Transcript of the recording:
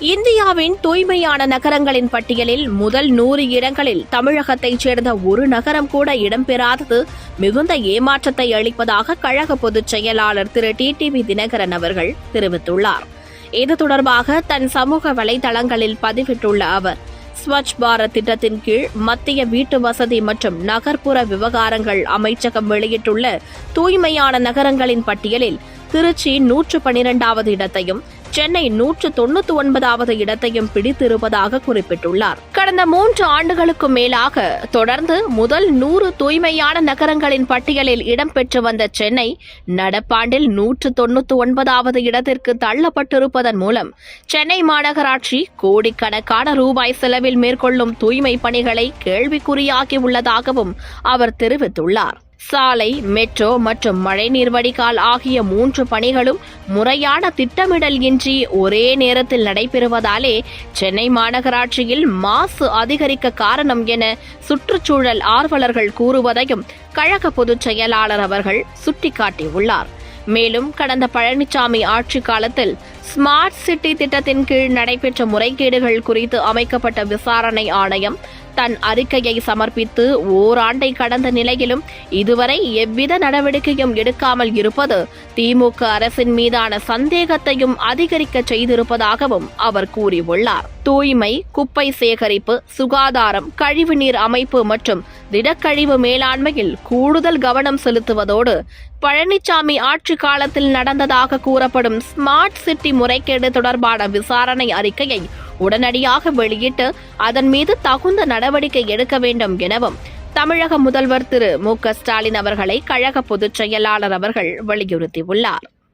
இந்தியாவின் தூய்மையான நகரங்களின் பட்டியலில் முதல் நூறு இடங்களில் தமிழகத்தைச் சேர்ந்த ஒரு நகரம் கூட இடம்பெறாதது. மிகுந்த ஏமாற்றத்தை அளிப்பதாக கழக பொதுச் செயலாளர் திரு. டிடிவி தினகரன் அவர்கள் தெரிவித்துள்ளார். இது தொடர்பாக தன் சமூக வலைதளங்களில் பதிவிட்டுள்ள அவர் ஸ்வச் பாரத் திட்டத்தின் கீழ் மத்திய வீட்டு வசதி மற்றும் நகர்ப்புற விவகாரங்கள் அமைச்சகம் வெளியிட்டுள்ள தூய்மையான நகரங்களின் பட்டியலில் திருச்சி நூற்று பனிரெண்டாவது இடத்தையும் சென்னை நூற்று தொண்ணூத்தி ஒன்பதாவது இடத்தையும் பிடித்திருப்பதாக குறிப்பிட்டுள்ளார். கடந்த மூன்று ஆண்டுகளுக்கு மேலாக தொடர்ந்து முதல் நூறு தூய்மையான நகரங்களின் பட்டியலில் இடம்பெற்று வந்த சென்னை நடப்பாண்டில் நூற்று தொன்னூத்தி ஒன்பதாவது இடத்திற்கு தள்ளப்பட்டிருப்பதன் மூலம் சென்னை மாநகராட்சி கோடிக்கணக்கான ரூபாய் செலவில் மேற்கொள்ளும் தூய்மை பணிகளை கேள்விக்குறியாகியுள்ளதாகவும் அவர் தெரிவித்துள்ளார். சாலை மெட்ரோ மற்றும் மழைநீர் வடிகால் ஆகிய மூன்று பணிகளும் முறையான திட்டமிடல் இன்றி ஒரே நேரத்தில் நடைபெறுவதாலே சென்னை மாநகராட்சியில் மாசு அதிகரிக்க காரணம் என சுற்றுச்சூழல் ஆர்வலர்கள் கூறுவதையும் கழக பொதுச் செயலாளர் அவர்கள் சுட்டிக்காட்டியுள்ளார். மேலும் கடந்த பழனிசாமி ஆட்சி காலத்தில் ஸ்மார்ட் சிட்டி திட்டத்தின் கீழ் நடைபெற்ற முறைகேடுகள் குறித்து அமைக்கப்பட்ட விசாரணை ஆணையம் தன் அறிக்கையை சமர்ப்பித்து ஓராண்டை கடந்த நிலையிலும் இதுவரை எவ்வித நடவடிக்கையும் எடுக்காமல் இருப்பது திமுக அரசின் மீதான சந்தேகத்தையும் அதிகரிக்க செய்திருப்பதாகவும் அவர் கூறியுள்ளார். தூய்மை குப்பை சேகரிப்பு சுகாதாரம் கழிவுநீர் அமைப்பு மற்றும் திடக்கழிவு மேலாண்மையில் கூடுதல் கவனம் செலுத்துவதோடு பழனிசாமி ஆட்சி காலத்தில் நடந்ததாக கூறப்படும் ஸ்மார்ட் சிட்டி முறைகேடு தொடர்பான விசாரணை அறிக்கையை உடனடியாக வெளியிட்டு அதன் மீது தகுந்த நடவடிக்கை எடுக்க வேண்டும் எனவும் தமிழக முதல்வர் திரு மு க ஸ்டாலின் அவர்களை கழக பொதுச் செயலாளர் அவர்கள் வலியுறுத்தியுள்ளார்.